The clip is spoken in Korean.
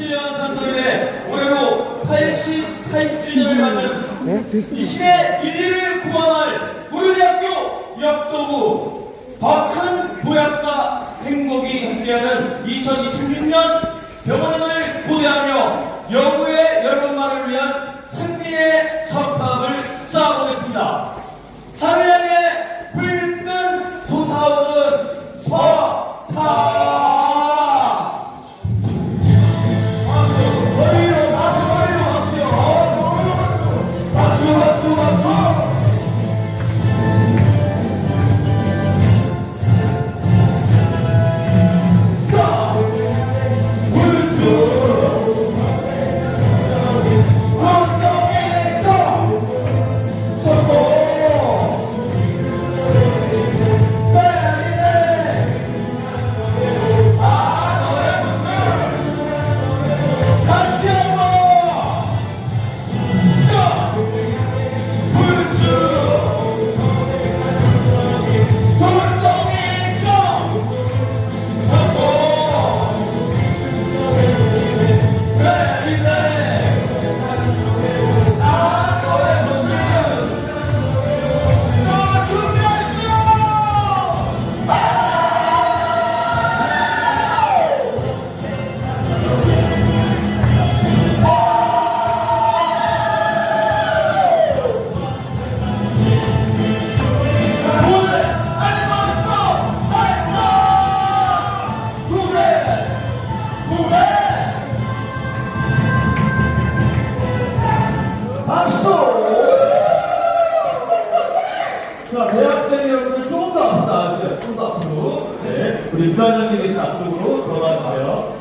87년 삼성에 올해로 88주년을 맞는 이 시대 인류를 구원할 고려대학교 역도부 더큰 도약과 행복이 함께하는 2026년 병원을 고대하며 영구의 자, 대학생 여러분들 조금 더 앞으로 나와주세요. 조금 더 앞으로. 네. 우리 부단장님 계신 앞쪽으로 돌아가세요.